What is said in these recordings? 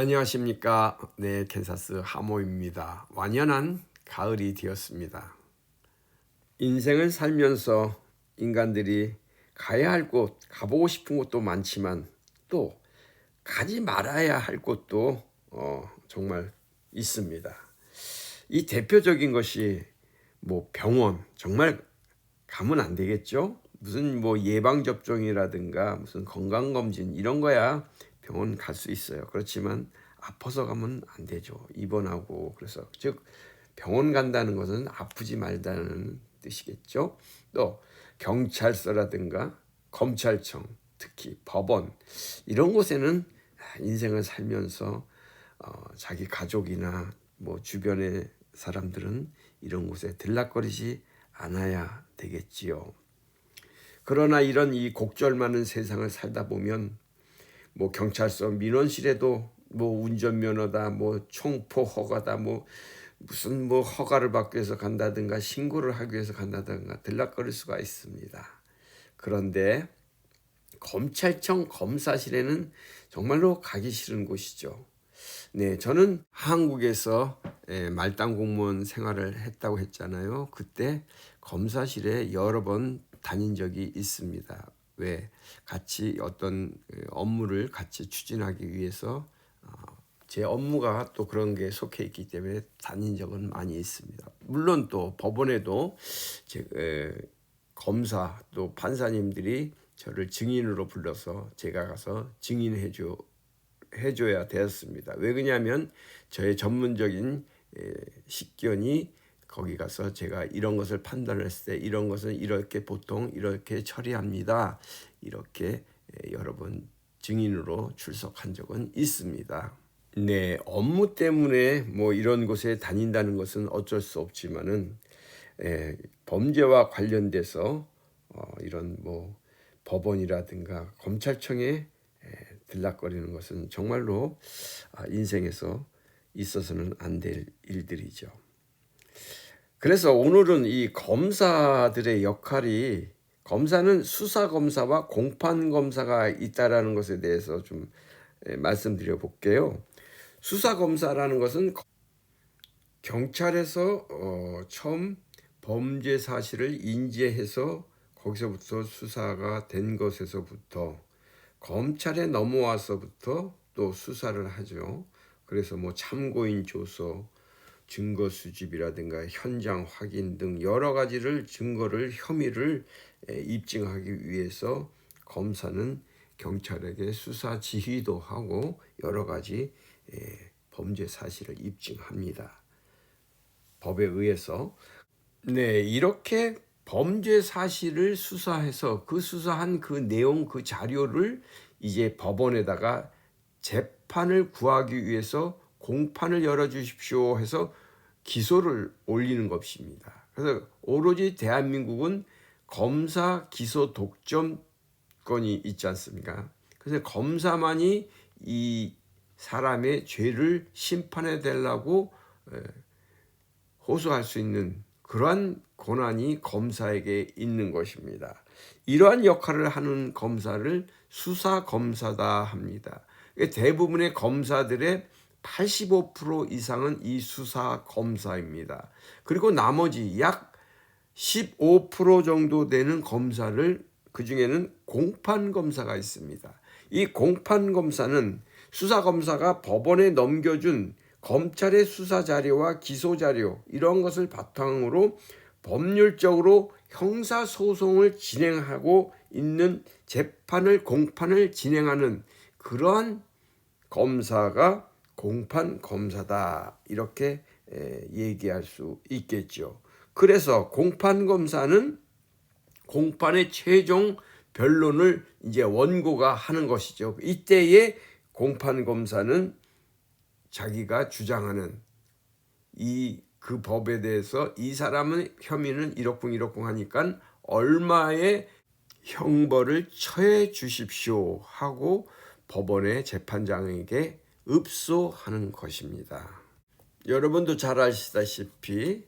안녕하십니까. 네, 캔사스 하모입니다. 완연한 가을이 되었습니다. 인생을 살면서 인간들이 가야 할 곳, 가보고 싶은 곳도 많지만 또 가지 말아야 할 곳도 어, 정말 있습니다. 이 대표적인 것이 뭐 병원, 정말 가면 안 되겠죠? 무슨 뭐 예방접종이라든가 무슨 건강검진 이런 거야 병원 갈 수 있어요. 그렇지만 아파서 가면 안 되죠. 입원하고 그래서 즉 병원 간다는 것은 아프지 말다는 뜻이겠죠. 또 경찰서라든가 검찰청, 특히 법원 이런 곳에는 인생을 살면서 어, 자기 가족이나 뭐 주변의 사람들은 이런 곳에 들락거리지 않아야 되겠지요. 그러나 이런 이 곡절 많은 세상을 살다 보면 뭐 경찰서 민원실에도 뭐 운전면허다 뭐 총포 허가다 뭐 무슨 뭐 허가를 받기 위해서 간다든가 신고를 하기 위해서 간다든가 들락거릴 수가 있습니다. 그런데 검찰청 검사실에는 정말로 가기 싫은 곳이죠. 네, 저는 한국에서 예, 말단 공무원 생활을 했다고 했잖아요. 그때 검사실에 여러 번 다닌 적이 있습니다. 왜 같이 어떤 업무를 같이 추진하기 위해서 어, 제 업무가 또 그런 게 속해 있기 때문에 다닌 적은 많이 있습니다. 물론 또 법원에도 제, 에, 검사 또 판사님들이 저를 증인으로 불러서 제가 가서 증인해 줘 해줘야 되었습니다. 왜 그러냐면 저의 전문적인 에, 식견이 거기 가서 제가 이런 것을 판단을 했을 때 이런 것은 이렇게 보통 이렇게 처리합니다. 이렇게 여러 번 증인으로 출석한 적은 있습니다. 네, 업무 때문에 뭐 이런 곳에 다닌다는 것은 어쩔 수 없지만은 에, 범죄와 관련돼서 어, 이런 뭐 법원이라든가 검찰청에 에, 들락거리는 것은 정말로 아, 인생에서 있어서는 안 될 일들이죠. 그래서 오늘은 이 검사들의 역할이 검사는 수사 검사와 공판 검사가 있다라는 것에 대해서 좀 예, 말씀드려 볼게요. 수사 검사라는 것은 경찰에서 어, 처음 범죄 사실을 인지해서 거기서부터 수사가 된 것에서부터 검찰에 넘어와서부터 또 수사를 하죠. 그래서 뭐 참고인 조서, 증거 수집이라든가 현장 확인 등 여러 가지를 증거를 혐의를 입증하기 위해서 검사는 경찰에게 수사 지휘도 하고 여러 가지 범죄 사실을 입증합니다. 법에 의해서 네 이렇게 범죄 사실을 수사해서 그 수사한 그 내용 그 자료를 이제 법원에다가 재판을 구하기 위해서 공판을 열어주십시오 해서 기소를 올리는 것입니다. 그래서 오로지 대한민국은 검사 기소 독점권이 있지 않습니까? 그래서 검사만이 이 사람의 죄를 심판해 달라고 호소할 수 있는 그러한 권한이 검사에게 있는 것입니다. 이러한 역할을 하는 검사를 수사 검사다 합니다. 대부분의 검사들의 85% 이상은 이 수사 검사입니다. 그리고 나머지 약 15% 정도 되는 검사를 그 중에는 공판 검사가 있습니다. 이 공판 검사는 수사 검사가 법원에 넘겨준 검찰의 수사 자료와 기소 자료 이런 것을 바탕으로 법률적으로 형사 소송을 진행하고 있는 재판을 공판을 진행하는 그러한 검사가 공판 검사다 이렇게 얘기할 수 있겠죠. 그래서 공판 검사는 공판의 최종 변론을 이제 원고가 하는 것이죠. 이때에 공판 검사는 자기가 주장하는 이 그 법에 대해서 이 사람은 혐의는 이렇군 하니까 얼마의 형벌을 처해 주십시오 하고 법원의 재판장에게 읍소하는 것입니다. 여러분도 잘 아시다시피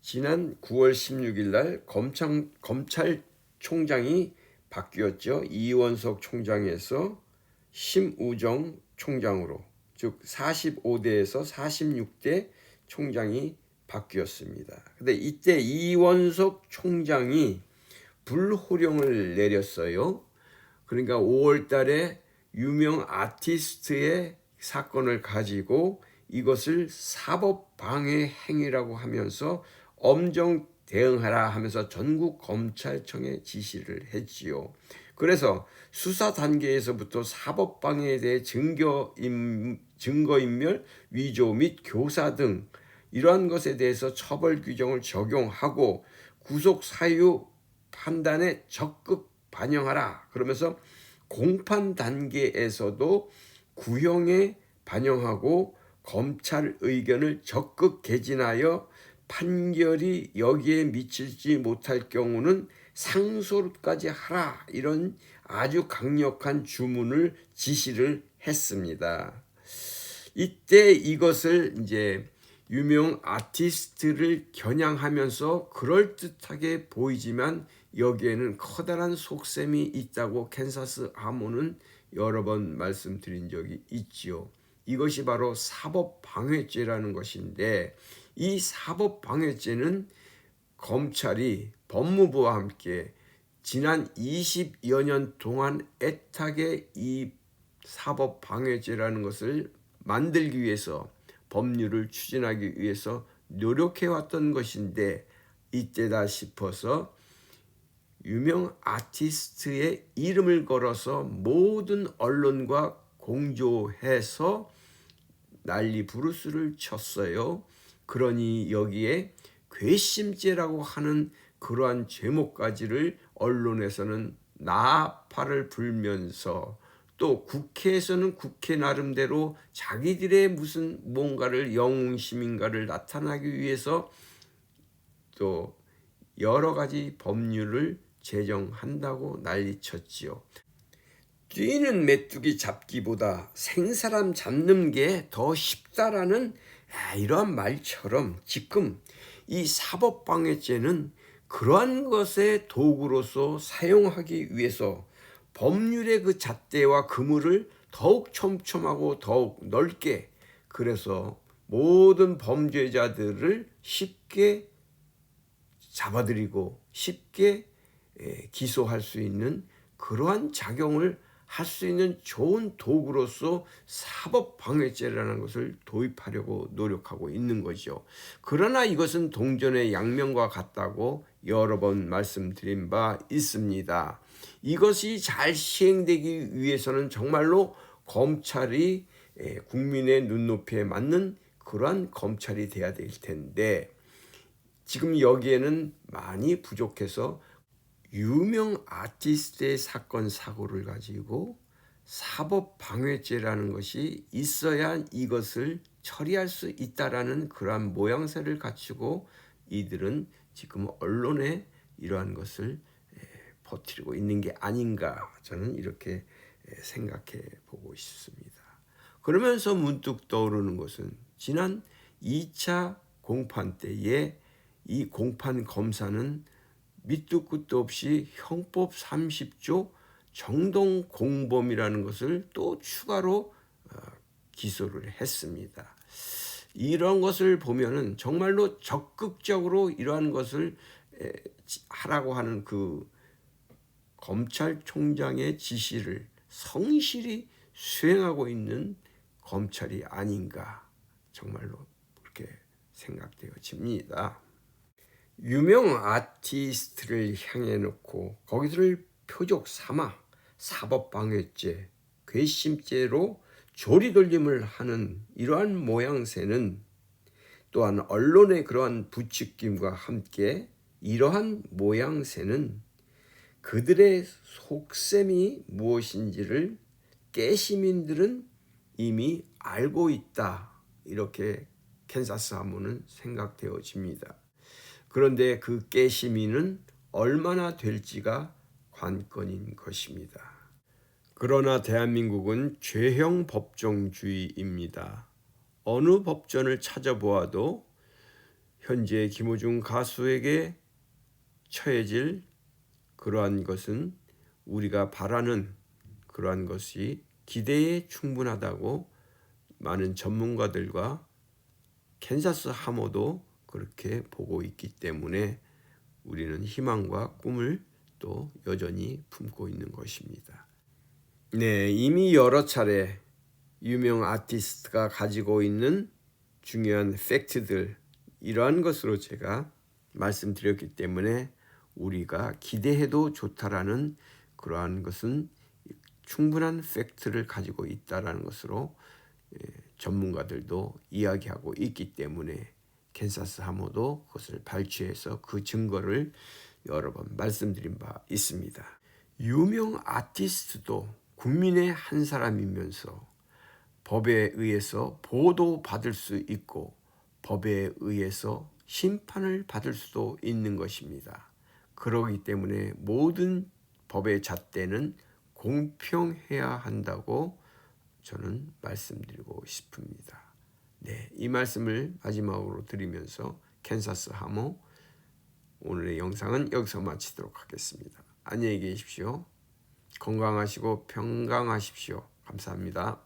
지난 9월 16일 날 검찰, 검찰총장이 바뀌었죠. 이원석 총장에서 심우정 총장으로 즉 45대에서 46대 총장이 바뀌었습니다. 근데 이때 이원석 총장이 불호령을 내렸어요. 그러니까 5월 달에 유명 아티스트의 사건을 가지고 이것을 사법 방해 행위라고 하면서 엄정 대응하라 하면서 전국 검찰청에 지시를 했지요. 그래서 수사 단계에서부터 사법 방해에 대해 증거 인, 증거 인멸, 위조 및 교사 등 이러한 것에 대해서 처벌 규정을 적용하고 구속 사유 판단에 적극 반영하라. 그러면서 공판 단계에서도 구형에 반영하고 검찰 의견을 적극 개진하여 판결이 여기에 미치지 못할 경우는 상소까지 하라 이런 아주 강력한 주문을 지시를 했습니다. 이때 이것을 이제 유명 아티스트를 겨냥하면서 그럴듯하게 보이지만 여기에는 커다란 속셈이 있다고 캔사스 하모는 여러 번 말씀드린 적이 있지요. 이것이 바로 사법방해죄라는 것인데 이 사법방해죄는 검찰이 법무부와 함께 지난 20여 년 동안 애타게 이 사법방해죄라는 것을 만들기 위해서 법률을 추진하기 위해서 노력해 왔던 것인데 이때다 싶어서 유명 아티스트의 이름을 걸어서 모든 언론과 공조해서 난리 부르스를 쳤어요. 그러니 여기에 괘씸죄라고 하는 그러한 제목까지를 언론에서는 나팔을 불면서 또 국회에서는 국회 나름대로 자기들의 무슨 뭔가를 영웅심인가를 나타나기 위해서 또 여러 가지 법률을 제정한다고 난리쳤지요. 뛰는 메뚜기 잡기보다 생사람 잡는 게 더 쉽다라는 이러한 말처럼 지금 이 사법방해죄는 그러한 것의 도구로서 사용하기 위해서 법률의 그 잣대와 그물을 더욱 촘촘하고 더욱 넓게 그래서 모든 범죄자들을 쉽게 잡아들이고 쉽게 기소할 수 있는 그러한 작용을 할 수 있는 좋은 도구로서 사법 방해죄라는 것을 도입하려고 노력하고 있는 거죠. 그러나 이것은 동전의 양면과 같다고 여러 번 말씀드린 바 있습니다. 이것이 잘 시행되기 위해서는 정말로 검찰이 국민의 눈높이에 맞는 그러한 검찰이 돼야 될 텐데 지금 여기에는 많이 부족해서 유명 아티스트의 사건 사고를 가지고 사법 방해죄라는 것이 있어야 이것을 처리할 수 있다라는 그러한 모양새를 갖추고 이들은 지금 언론에 이러한 것을 버티고 있는 게 아닌가 저는 이렇게 생각해 보고 있습니다. 그러면서 문득 떠오르는 것은 지난 2차 공판 때에 이 공판 검사는 밑도 끝도 없이 형법 30조 정동 공범이라는 것을 또 추가로 어, 기소를 했습니다. 이런 것을 보면은 정말로 적극적으로 이러한 것을 하라고 하는 그 검찰총장의 지시를 성실히 수행하고 있는 검찰이 아닌가 정말로 그렇게 생각되어집니다. 유명 아티스트를 향해 놓고 거기들을 표적 삼아 사법방해죄, 괘씸죄로 조리돌림을 하는 이러한 모양새는 또한 언론의 그러한 부추김과 함께 이러한 모양새는 그들의 속셈이 무엇인지를 깨시민들은 이미 알고 있다. 이렇게 캔사스 하모는 생각되어집니다. 그런데 그 깨시민은 얼마나 될지가 관건인 것입니다. 그러나 대한민국은 죄형 법정주의입니다. 어느 법전을 찾아보아도 현재 김호중 가수에게 처해질 그러한 것은 우리가 바라는 그러한 것이 기대에 충분하다고 많은 전문가들과 캔사스 하모도 그렇게 보고 있기 때문에 우리는 희망과 꿈을 또 여전히 품고 있는 것입니다. 네, 이미 여러 차례 유명 아티스트가 가지고 있는 중요한 팩트들 이러한 것으로 제가 말씀드렸기 때문에 우리가 기대해도 좋다라는 그러한 것은 충분한 팩트를 가지고 있다라는 것으로 예, 전문가들도 이야기하고 있기 때문에 캔사스 하모도 그것을 발췌해서 그 증거를 여러 번 말씀드린 바 있습니다. 유명 아티스트도 국민의 한 사람이면서 법에 의해서 보도 받을 수 있고 법에 의해서 심판을 받을 수도 있는 것입니다. 그러기 때문에 모든 법의 잣대는 공평해야 한다고 저는 말씀드리고 싶습니다. 네, 이 말씀을 마지막으로 드리면서 캔사스 하모 오늘의 영상은 여기서 마치도록 하겠습니다. 안녕히 계십시오. 건강하시고 평강하십시오. 감사합니다.